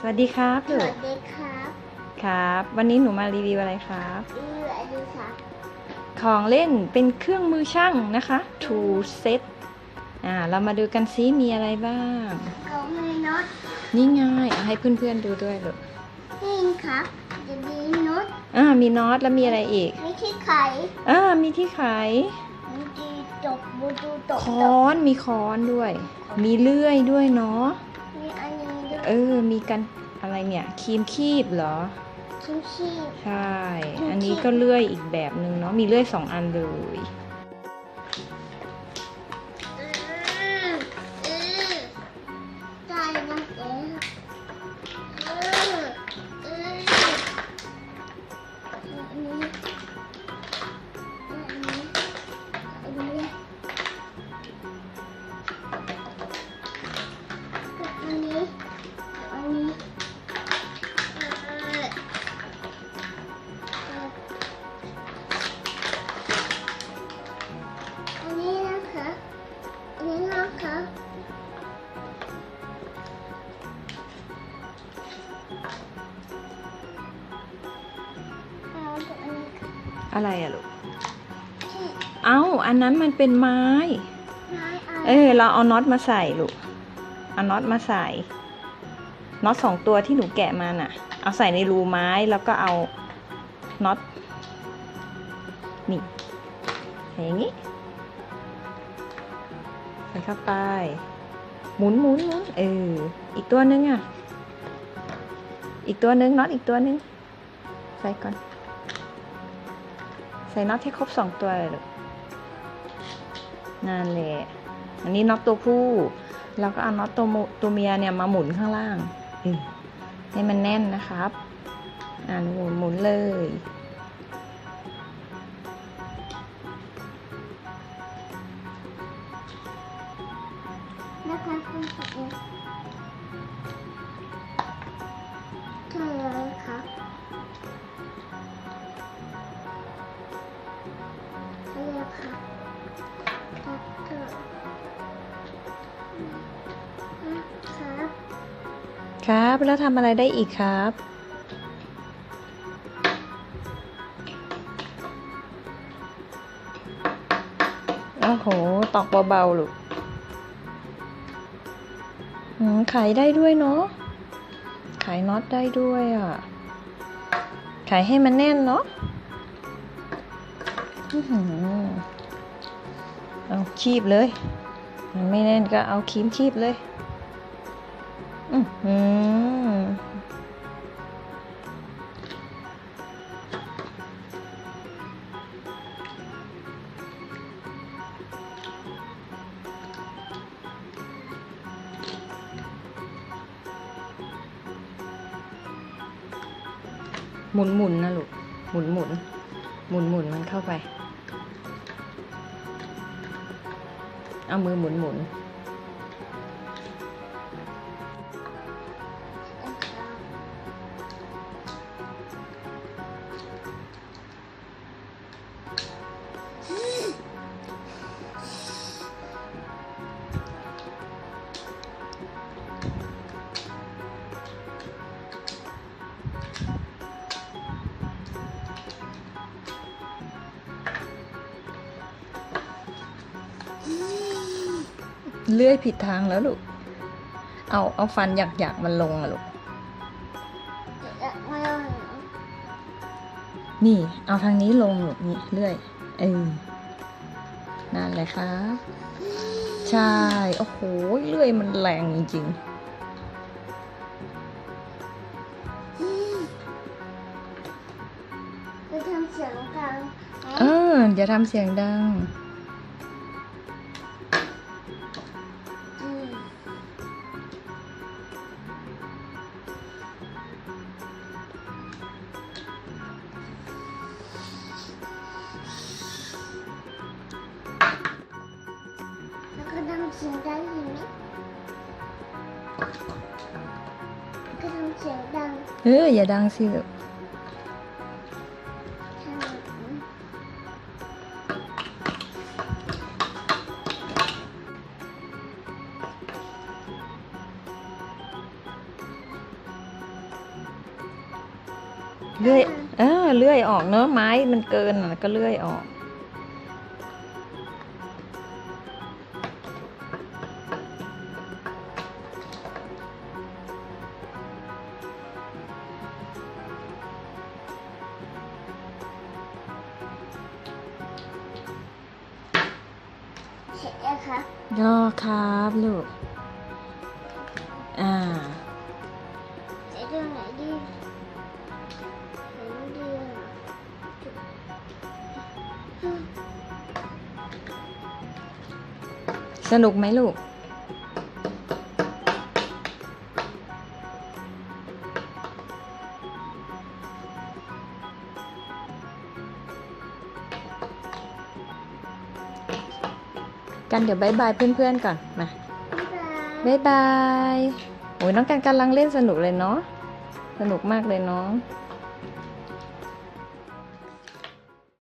สวัสดีครับสลูวักสดีครับครับ วันนี้หนูมารีวิวอะไรครับ อืออันนี้ครับของเล่นเป็นเครื่องมือช่างนะคะ tool set อ่า เรามาดูกันซิมีอะไรบ้างเขามีน็อตนี่ไงเอาให้เพื่อนๆดูด้วยลูกนี่ครับจะมีน็อตอ่ามีน็อตแล้วมีอะไรอีกมีที่ไขอ่ามีที่ไขมีที่ตกบูตูตกค้อนมีค้อนด้วย มีเลื่อยด้วยเนาะมีอันนี้ด้วย เออ มีกันอะไรเนี่ยครีมคีบเหรอชิ้นชีพใช่ อันนี้ก็เลื่อยอีกแบบหนึ่งเนาะมีเลื่อยสองอันเลย อะไรอะลูกที่เอ้า อันนั้นมันเป็นไม้ไม้เอาเออ เราเอาน็อตมาใส่ลูก เอาน็อตมาใส่ น็อตสองตัวที่หนูแกะมาน่ะ เอาใส่ในรูไม้แล้วก็เอาน็อต นี่ใส่อย่างนี้ ใส่เข้าไป หมุนหมุนหมุนเออ อีกตัวนึงอะ อีกตัวนึงน็อตอีกตัวนึง ใส่ก่อน ใส่น็อตให้ครบสองตัวเลยลูกนั่นแหละอันนี้น็อตตัวผู้แล้วก็เอาน็อตตัวตัวเมียเนี่ยมาหมุนข้างล่างให้มันแน่นนะครับอ่านหมุนหมุนเลยนะคะคุณผู้ช ครับ แล้วทำอะไรได้อีกครับ โอ้โห ตอกเบาๆลูกอืมขายได้ด้วยเนาะ ขายน็อตได้ด้วยอะ ขายให้มันแน่นเนาะเอาคีบเลย มันไม่แน่นก็เอาคีมคีบเลย อือหือหมุนหมุนนะลูก หมุนหมุน หมุนหมุนมันเข้าไป เอามือหมุนหมุน เลื่อยผิดทางแล้วลูก เอาเอาฟันหยักหยักๆมันลงอะลูกไม่เอานี่ เอาทางนี้ลงลูกนี่เลื่อย เออนั่นแหละครับใช่ โอ้โห เลื่อยมันแรงจริงไปทำเสียงดังๆเอออย่าทำเสียงดัง แล้วก็ทำเสียงดังเห็นไหมก็ทำเสียงดังเอออย่าดังสิลูกทำแบบนี้เลื่อยเออเลื่อยออกเนอะไม้มันเกินอะก็เลื่อยออก เสร็จแล้วครับรอครับลูก อ่าเสร็จตรงไหนดีไหนดีอะสนุกไหมลูก กันเดี๋ยวบายบายเพื่อนๆก่อนมาบ๊ายบายบายบายโอ้ยน้องกันกำลังเล่นสนุกเลยเนาะสนุกมากเลยเนาะบ